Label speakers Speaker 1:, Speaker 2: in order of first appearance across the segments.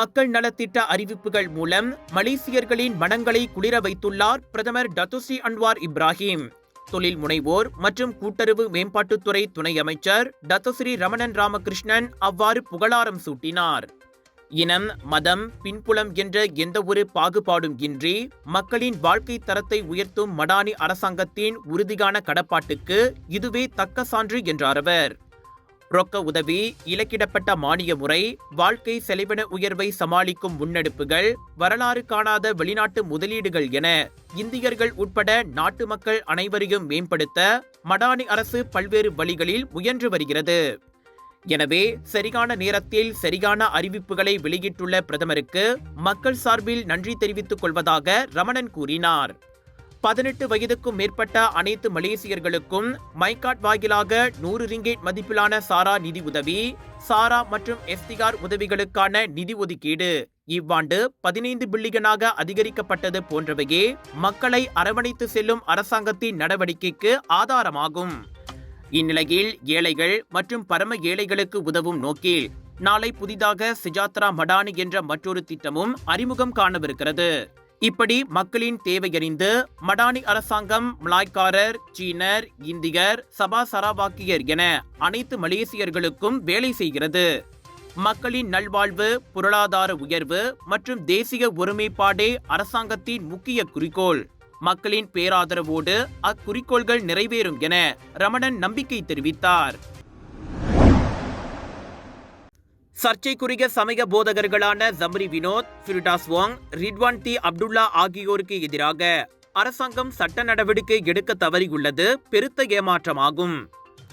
Speaker 1: மக்கள் நலத்திட்ட அறிவிப்புகள் மூலம் மலேசியர்களின் மனங்களை குளிர வைத்துள்ளார் பிரதமர் டத்துஸ்ரீ அன்வார் இப்ராஹிம். தொழில் முனைவோர் மற்றும் கூட்டுறவு மேம்பாட்டுத்துறை துணை அமைச்சர் டத்துஸ்ரீ ரமணன் ராமகிருஷ்ணன் அவ்வாறு புகழாரம் சூட்டினார். இனம் மதம் பின்புலம் என்ற எந்தவொரு பாகுபாடும் இன்றி மக்களின் வாழ்க்கை தரத்தை உயர்த்தும் மடானி அரசாங்கத்தின் உறுதியான கடப்பாட்டுக்கு இதுவே தக்க சான்று என்றார் அவர். ரொக்க உதவி இலக்கிடப்பட்ட மானிய முறை வாழ்க்கை செலவின உயர்வை சமாளிக்கும் முன்னெடுப்புகள் வரலாறு காணாத வெளிநாட்டு முதலீடுகள் என இந்தியர்கள் உட்பட நாட்டு மக்கள் அனைவரையும் மேம்படுத்த மடானி அரசு பல்வேறு வழிகளில் முயன்று வருகிறது. எனவே சரியான நேரத்தில் சரியான அறிவிப்புகளை வெளியிட்டுள்ள பிரதமருக்கு மக்கள் சார்பில் நன்றி தெரிவித்துக் கொள்வதாக ரமணன் கூறினார். பதினெட்டு வயதுக்கும் மேற்பட்ட அனைத்து மலேசியர்களுக்கும் மைகாட் வாயிலாக நூறு ரிங்கேட் மதிப்பிலான சாரா நிதி உதவி சாரா மற்றும் எஸ்திகார் உதவிகளுக்கான நிதி ஒதுக்கீடு. இவ்வாண்டு பதினைந்து பில்லியனாக அதிகரிக்கப்பட்டது போன்றவையே மக்களை அரவணைத்து செல்லும் அரசாங்கத்தின் நடவடிக்கைக்கு ஆதாரமாகும். இந்நிலையில் ஏழைகள் மற்றும் பரம ஏழைகளுக்கு உதவும் நோக்கில் நாளை புதிதாக சிஜாத்ரா மடானி என்ற மற்றொரு திட்டமும் அறிமுகம் காணவிருக்கிறது. இப்படி மக்களின் தேவையறிந்து மடானி அரசாங்கம் மலாய்க்காரர் சீனர் இந்தியர் சபா சராவாக்கியர் என அனைத்து மலேசியர்களுக்கும் வேலை செய்கிறது. மக்களின் நல்வாழ்வு பொருளாதார உயர்வு மற்றும் தேசிய ஒருமைப்பாடே அரசாங்கத்தின் முக்கிய குறிக்கோள். மக்களின் பேராதரவோடு அக்குறிக்கோள்கள் நிறைவேறும் என ரமணன் நம்பிக்கை தெரிவித்தார். சர்ச்சைக்குரிய சமய போதகர்களான Zamri Vinoth Firdaus Wong Ridhuan Tee Abdullah ஆகியோருக்கு எதிராக அரசாங்கம் சட்ட நடவடிக்கை எடுக்க தவறியுள்ளது பெருத்த ஏமாற்றமாகும்.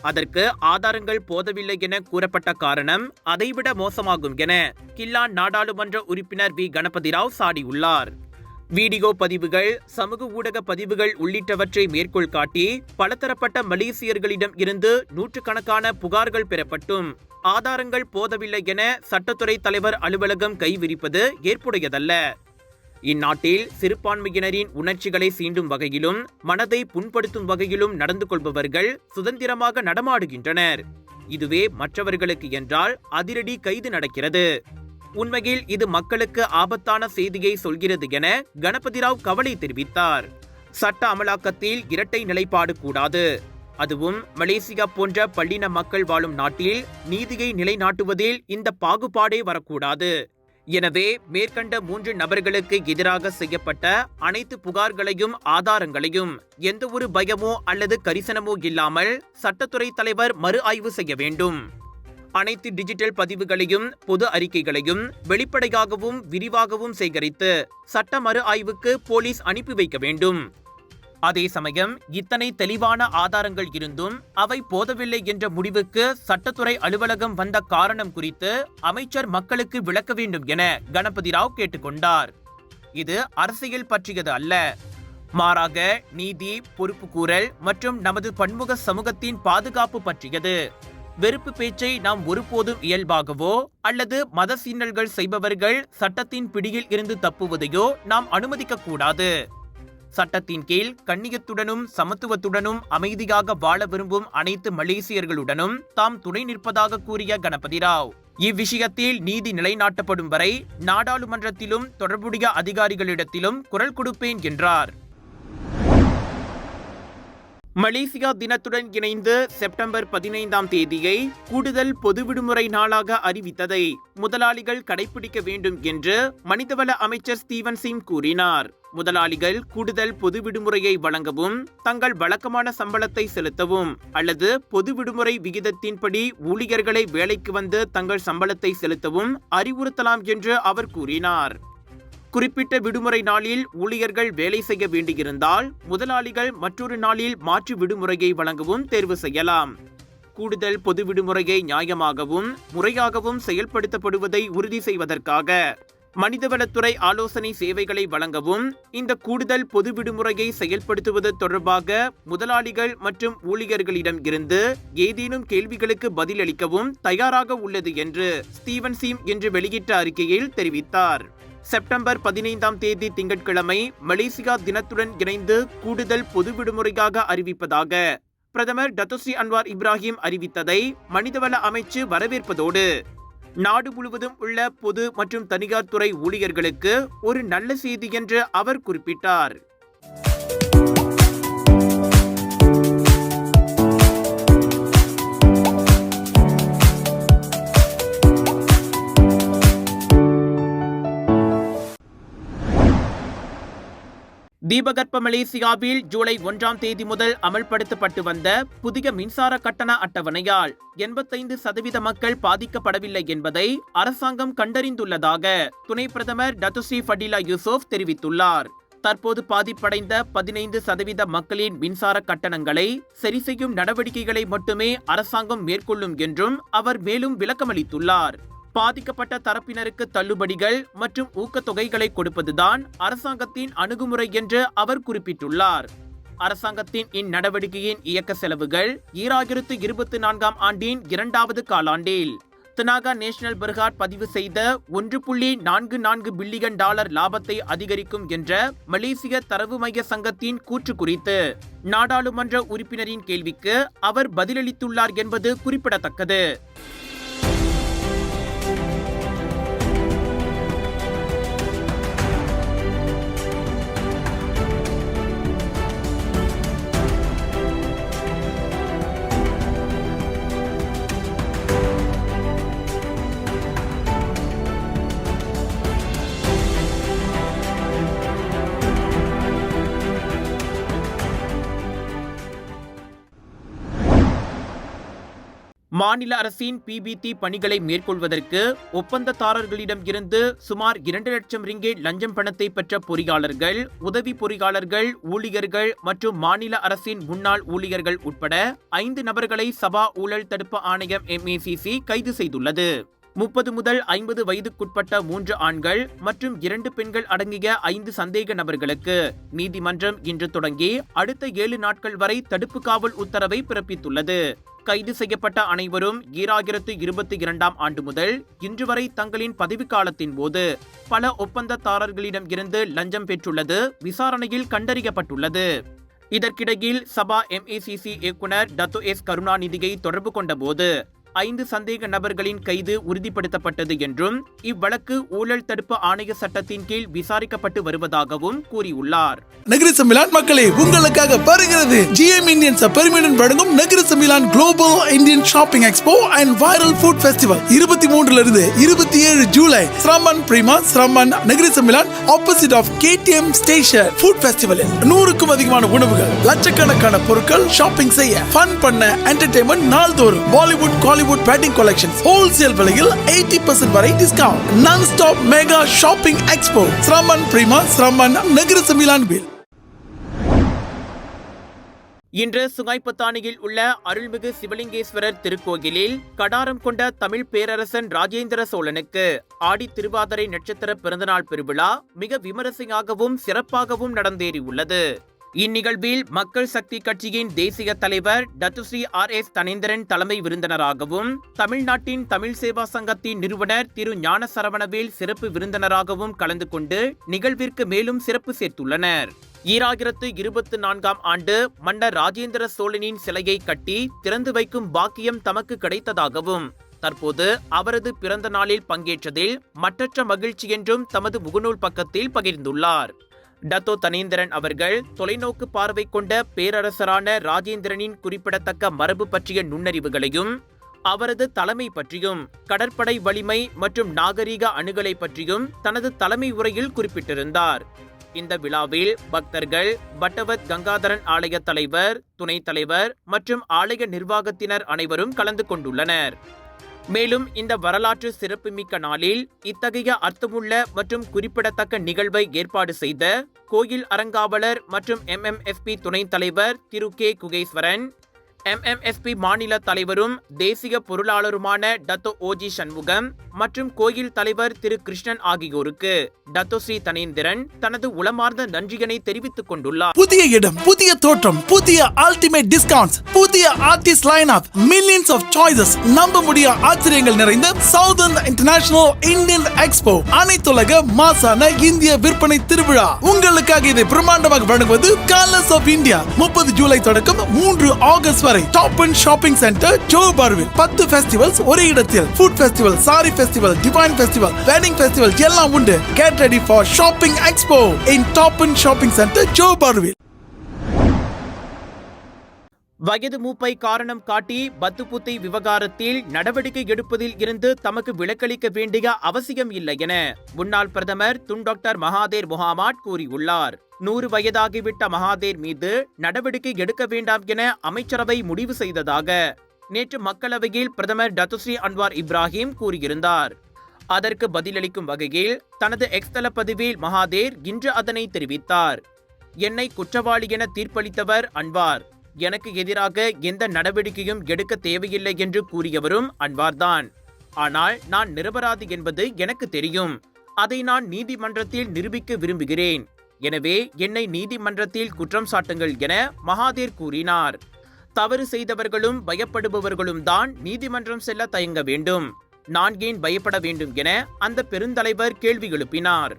Speaker 1: அதற்கு ஆதாரங்கள் போதவில்லை என கூறப்பட்ட காரணம் அதைவிட மோசமாகும் என கில்லான் நாடாளுமன்ற உறுப்பினர் வி. கணபதி ராவ் சாடியுள்ளார். வீடியோ பதிவுகள் சமூக ஊடக பதிவுகள் உள்ளிட்டவற்றை மேற்கோள் காட்டி பலதரப்பட்ட மலேசியர்களிடம் இருந்து நூற்றுக்கணக்கான புகார்கள் பெறப்பட்டும். ஆதாரங்கள் போதவில்லை என சட்டத்துறை தலைவர் அலுவலகம் கைவிரிப்பது ஏற்புடையதல்ல. இந்நாட்டில் சிறுபான்மையினரின் உணர்ச்சிகளை சீண்டும் வகையிலும் மனதை புண்படுத்தும் வகையிலும் நடந்து கொள்பவர்கள் சுதந்திரமாக நடமாடுகின்றனர். இதுவே மற்றவர்களுக்கு என்றால் அதிரடி கைது நடக்கிறது. உண்மையில் இது மக்களுக்கு ஆபத்தான செய்தியை சொல்கிறது என கணபதி ராவ் கவலை தெரிவித்தார். சட்ட அமலாக்கத்தில் இரட்டை நிலைப்பாடு கூடாது. அதுவும் மலேசியா போன்ற பள்ளின மக்கள் வாழும் நாட்டில் நீதியை நிலைநாட்டுவதில் இந்த பாகுபாடே வரக்கூடாது. எனவே மேற்கண்ட மூன்று நபர்களுக்கு எதிராக செய்யப்பட்ட அனைத்து புகார்களையும் ஆதாரங்களையும் எந்த ஒரு பயமோ அல்லது கரிசனமோ இல்லாமல் சட்டத்துறை தலைவர் மறு ஆய்வு செய்ய வேண்டும். அனைத்து டிஜிட்டல் பதிவுகளையும் பொது அறிக்கைகளையும் வெளிப்படையாகவும் விரிவாகவும் சேகரித்து சட்ட மறு ஆய்வுக்கு போலீஸ் அனுப்பி வைக்க வேண்டும். அதே சமயம் இத்தனை தெளிவான ஆதாரங்கள் இருந்தும் அவை போதவில்லை என்ற முடிவுக்கு சட்டத்துறை அலுவலகம் வந்த காரணம் குறித்து அமைச்சர் மக்களுக்கு விளக்க வேண்டும் என கணபதி ராவ் கேட்டுக்கொண்டார். இது அரசியல் பற்றியது அல்ல. மாறாக நீதி பொறுப்புக்கூறல் மற்றும் நமது பன்முக சமூகத்தின் பாதுகாப்பு பற்றியது. வெறுப்பு பேச்சை நாம் ஒருபோதும் இயல்பாகவோ அல்லது மத சீனல்கள் செய்பவர்கள் சட்டத்தின் பிடியில் இருந்து தப்புவதையோ நாம் அனுமதிக்க கூடாது சட்டத்தின் கீழ் கண்ணியத்துடனும் சமத்துவத்துடனும் அமைதியாக வாழ விரும்பும் அனைத்து மலேசியர்களுடனும் தாம் துணை நிற்பதாக கூறிய கணபதி ராவ். இவ்விஷயத்தில் நீதி நிலைநாட்டப்படும் வரை நாடாளுமன்றத்திலும் தொடர்புடைய அதிகாரிகளிடத்திலும் குரல் கொடுப்பேன் என்றார். மலேசியா தினத்துடன் இணைந்து செப்டம்பர் பதினைந்தாம் தேதியை கூடுதல் பொது விடுமுறை நாளாக அறிவித்ததை முதலாளிகள் கடைபிடிக்க வேண்டும் என்று மனிதவள அமைச்சர் ஸ்டீவன் சிங் கூறினார். முதலாளிகள் கூடுதல் பொது விடுமுறையை வழங்கவும் தங்கள் வழக்கமான சம்பளத்தை செலுத்தவும் அல்லது பொது விடுமுறை விகிதத்தின்படி ஊழியர்களை வேலைக்கு வந்து தங்கள் சம்பளத்தை செலுத்தவும் அறிவுறுத்தலாம் என்று அவர் கூறினார். குறிப்பிட்ட விடுமுறை நாளில் ஊழியர்கள் வேலை செய்ய வேண்டியிருந்தால் முதலாளிகள் மற்றொரு நாளில் மாற்று விடுமுறையை வழங்கவும் தேர்வு செய்யலாம். கூடுதல் பொது விடுமுறையை நியாயமாகவும் முறையாகவும் செயல்படுத்தப்படுவதை உறுதி செய்வதற்காக மனிதவளத்துறை ஆலோசனை சேவைகளை வழங்கவும் இந்த கூடுதல் பொது விடுமுறையை செயல்படுத்துவது தொடர்பாக முதலாளிகள் மற்றும் ஊழியர்களிடம் இருந்து ஏதேனும் கேள்விகளுக்கு பதிலளிக்கவும் தயாராக உள்ளது என்று ஸ்டீவன் சீம் இன்று வெளியிட்ட அறிக்கையில் தெரிவித்தார். செப்டம்பர் பதினைந்தாம் தேதி திங்கட்கிழமை மலேசியா தினத்துடன் இணைந்து கூடுதல் பொது விடுமுறையாக அறிவிப்பதாக பிரதமர் டத்தோஸ்ரீ அன்வார் இப்ராஹிம் அறிவித்ததை மனிதவள அமைச்சு வரவேற்பதோடு நாடு முழுவதும் உள்ள பொது மற்றும் தனியார் துறை ஊழியர்களுக்கு ஒரு நல்ல செய்தி என்று அவர் குறிப்பிட்டார். தீபகற்ப மலேசியாவில் ஜூலை ஒன்றாம் தேதி முதல் அமல்படுத்தப்பட்டு வந்த புதிய மின்சார கட்டண அட்டவணையால் எண்பத்தைந்து சதவீத மக்கள் பாதிக்கப்படவில்லை என்பதை அரசாங்கம் கண்டறிந்துள்ளதாக துணை பிரதமர் டத்துஸ்ரீ ஃபடிலா யூசுப் தெரிவித்துள்ளார். தற்போது பாதிப்படைந்த பதினைந்து சதவீத மக்களின் மின்சார கட்டணங்களை சரி செய்யும் நடவடிக்கைகளை மட்டுமே அரசாங்கம் மேற்கொள்ளும் என்றும் அவர் மேலும் விளக்கமளித்துள்ளார். பாதிக்கப்பட்ட தரப்பினருக்கு தள்ளுபடிகள் மற்றும் ஊக்கத்தொகைகளை கொடுப்பதுதான் அரசாங்கத்தின் அணுகுமுறை என்று அவர் குறிப்பிட்டுள்ளார். அரசாங்கத்தின் இந்நடவடிக்கையின் இயக்க செலவுகள் ஈராயிரத்து இருபத்தி நான்காம் ஆண்டின் இரண்டாவது காலாண்டில். தினாகா நேஷனல் பெர்காட் பதிவு செய்த ஒன்று புள்ளி நான்கு நான்கு பில்லியன் டாலர் லாபத்தை அதிகரிக்கும் என்ற மலேசிய தரவு மைய சங்கத்தின் கூற்று குறித்து நாடாளுமன்ற உறுப்பினரின் கேள்விக்கு அவர் பதிலளித்துள்ளார் என்பது குறிப்பிடத்தக்கது. மாநில அரசின் பிபிடி பணிகளை மேற்கொள்வதற்கு ஒப்பந்ததாரர்களிடம் இருந்து சுமார் இரண்டு லட்சம் ரிங்கேட் லஞ்சம் பணத்தை பெற்ற பொறியாளர்கள் உதவி பொறியாளர்கள் ஊழியர்கள் மற்றும் மாநில அரசின் முன்னாள் ஊழியர்கள் உட்பட ஐந்து நபர்களை சபா ஊழல் தடுப்பு ஆணையம் எம்ஏசிசி கைது செய்துள்ளது. முப்பது முதல் ஐம்பது வயதுக்குட்பட்ட மூன்று ஆண்கள் மற்றும் இரண்டு பெண்கள் அடங்கிய ஐந்து சந்தேக நபர்களுக்கு நீதிமன்றம் இன்று தொடங்கி அடுத்த ஏழு நாட்கள் வரை தடுப்பு காவல் உத்தரவை பிறப்பித்துள்ளது. கைது செய்யப்பட்ட அனைவரும் ஈராயிரத்து இருபத்தி இரண்டாம் ஆண்டு முதல் இன்று வரை தங்களின் பதவிக்காலத்தின் போது பல ஒப்பந்ததாரர்களிடம் இருந்து லஞ்சம் பெற்றுள்ளது விசாரணையில் கண்டறியப்பட்டுள்ளது. இதற்கிடையில் சபா எம்ஏசிசி இயக்குனர் டத்து எஸ் கருணாநிதியை தொடர்பு கொண்டபோது ஐந்து சந்தேக நபர்களின் கைது உறுதிப்படுத்தப்பட்டது என்றும் இவ்வழக்கு ஊழல் தடுப்பு ஆணைய சட்டத்தின் கீழ் விசாரிக்கப்பட்டு வருவதாகவும் கூறியுள்ளார்.
Speaker 2: நகர மக்களை உங்களுக்காக வருகிறது ஜிஎம் இந்தியன்ஸ் பெருமையுடன் வழங்கும் நகர சமிலான் global Indian shopping expo and viral food festival இருபத்தி மூன்றுல இருந்து இருபத்தி ஏழு ஜூலை ஸ்ரமன் பிரிமா ஸ்ரமன் நகரசமிலான் opposite of KTM station food ஃபெஸ்டிவலில் நூறுக்கும் அதிகமான உணவுகள் லட்சக்கணக்கான பொருட்கள் ஷாப்பிங் செய்ய ஃபன் பண்ண என்டர்டைன்மெண்ட் நாள்தோறும் Bollywood Kollywood wedding collection wholesale விலையில் எயிட்டி பர்சன்ட் வரை discount non stop mega shopping expo ஸ்ரமன் பிரிமா ஸ்ரமன் நகர சமிலான் வில்
Speaker 1: இன்று சுங்காய்பத்தானியில் உள்ள அருள்மிகு சிவலிங்கேஸ்வரர் திருக்கோயிலில் கடாரம் கொண்ட தமிழ் பேரரசன் ராஜேந்திர சோழனுக்கு ஆடி திருவாதிரை நட்சத்திர பிறந்தநாள் பெருவிழா மிக விமரிசையாகவும் சிறப்பாகவும் நடந்தேறியுள்ளது. இந்நிகழ்வில் மக்கள் சக்தி கட்சியின் தேசிய தலைவர் டத்துஸ்ரீ ஆர் எஸ் தனேந்திரன் தலைமை விருந்தினராகவும் தமிழ்நாட்டின் தமிழ் சேவா சங்கத்தின் நிறுவனர் திரு ஞான சரவணவேல் சிறப்பு விருந்தினராகவும் கலந்து கொண்டு நிகழ்விற்கு மேலும் சிறப்பு சேர்த்துள்ளனர். ஈராயிரத்து இருபத்தி நான்காம் ஆண்டு மன்னர் ராஜேந்திர சோழனின் சிலையை கட்டி திறந்து வைக்கும் பாக்கியம் தமக்கு கிடைத்ததாகவும் தற்போது அவரது பிறந்த நாளில் பங்கேற்றதில் மற்றற்ற மகிழ்ச்சி என்றும் தமது முகநூல் பக்கத்தில் பகிர்ந்துள்ளார். டத்தோ தனேந்திரன் அவர்கள் தொலைநோக்கு பார்வை கொண்ட பேரரசரான ராஜேந்திரனின் குறிப்பிடத்தக்க மரபு பற்றிய நுண்ணறிவுகளையும் அவரது தலைமை பற்றியும் கடற்படை வலிமை மற்றும் நாகரீக அணுகலை பற்றியும் தனது தலைமை உரையில் குறிப்பிட்டிருந்தார். இந்த விழாவில் பக்தர்கள் பட்டவத் கங்காதரன் ஆலய தலைவர் துணைத் தலைவர் மற்றும் ஆலய நிர்வாகத்தினர் அனைவரும் கலந்து கொண்டுள்ளனர். மேலும் இந்த வரலாற்று சிறப்புமிக்க நாளில் இத்தகைய அர்த்தமுள்ள மற்றும் குறிப்பிடத்தக்க நிகழ்வை ஏற்பாடு செய்த கோயில் அறங்காவலர் மற்றும் எம்எம்எஃப்பி துணைத் தலைவர் திரு கே குகேஸ்வரன் எம்எம்எஸ்பி மாநில தலைவரும் தேசிய பொருளாளருமான டத்தோ ஓஜி சண்முகம் மற்றும் கோயில் தலைவர் திரு கிருஷ்ணன் ஆகியோருக்கு டத்தோ ஸ்ரீ தனேந்திரன் தனது உளமார்ந்த நன்றியினை தெரிவித்துக் கொண்டுள்ளார்.
Speaker 2: புதிய இடம் புதிய தோற்றம் புதிய அல்டிமேட் டிஸ்கவுண்ட்ஸ் புதிய artist line up millions of choices நம்ப முடிய ஆச்சரியங்கள் நிறைந்த சவுதர்ன் இன்டர்நேஷனல் இந்தியன் எக்ஸ்போ அனைத்துலக மாசான இந்திய விற்பனை திருவிழா. உங்களுக்காக இதை பிரம்மாண்டமாக வழங்குவது கலர்ஸ் ஆஃப் இந்தியா முப்பது ஜூலை தொடக்கம் மூன்று ஆகஸ்ட் வரை டாப் அண்ட் ஷாப்பிங் சென்டர் ஜோ பார்வில் பத்து ஃபெஸ்டிவல்ஸ் ஒரே இடத்தில். Food festival sari festival divine festival wedding festival எல்லாம் உண்டு. Get ready for shopping expo in top and shopping centre Joe பார்வில்
Speaker 1: வயது மூப்பை காரணம் காட்டி பத்துப்புத்தை விவகாரத்தில் நடவடிக்கை எடுப்பதில் இருந்து தமக்கு விலக்களிக்க வேண்டிய அவசியம் இல்லை என முன்னாள் பிரதமர் துன் டாக்டர் மகாதேர் முகாமாட் கூறியுள்ளார். நூறு வயதாகிவிட்ட மகாதேர் மீது நடவடிக்கை எடுக்க வேண்டாம் என அமைச்சரவை முடிவு செய்ததாக நேற்று மக்களவையில் பிரதமர் டத்துஸ்ரீ அன்வார் இப்ராஹிம் கூறியிருந்தார். அதற்கு பதிலளிக்கும் வகையில் தனது எக்ஸ்தல பதிவில் மகாதேர் இன்று அதனை தெரிவித்தார். என்னை குற்றவாளி என தீர்ப்பளித்தவர் அன்வார். எனக்கு எதிராக எந்த நடவடிக்கையும் எடுக்க தேவையில்லை என்று கூறியவரும் அன்வார்தான். ஆனால் நான் நிரபராதி என்பது எனக்கு தெரியும். அதை நான் நீதிமன்றத்தில் நிரூபிக்க விரும்புகிறேன். எனவே என்னை நீதிமன்றத்தில் குற்றம் சாட்டுங்கள் என மகாதேர் கூறினார். தவறு செய்தவர்களும் பயப்படுபவர்களும் தான் நீதிமன்றம் செல்ல தயங்க வேண்டும். நான் ஏன் பயப்பட வேண்டும் என அந்த பெருந்தலைவர் கேள்வி எழுப்பினார்.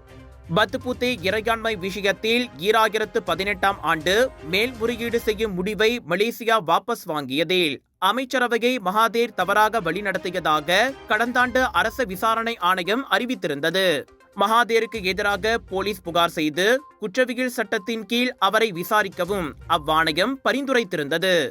Speaker 1: பத்துபுத்தே இறையாண்மை விஷயத்தில் ஈராயிரத்து பதினெட்டாம் ஆண்டு மேல்முறையீடு செய்யும் முடிவை மலேசியா வாபஸ் வாங்கியதில். அமைச்சரவையை மகாதேர் தவறாக வழிநடத்தியதாக கடந்த ஆண்டு அரச விசாரணை ஆணையம் அறிவித்திருந்தது. மகாதேருக்கு எதிராக போலீஸ் புகார் செய்து குற்றவியல் சட்டத்தின் கீழ் அவரை விசாரிக்கவும் அவ்வாணையம் பரிந்துரைத்திருந்தது.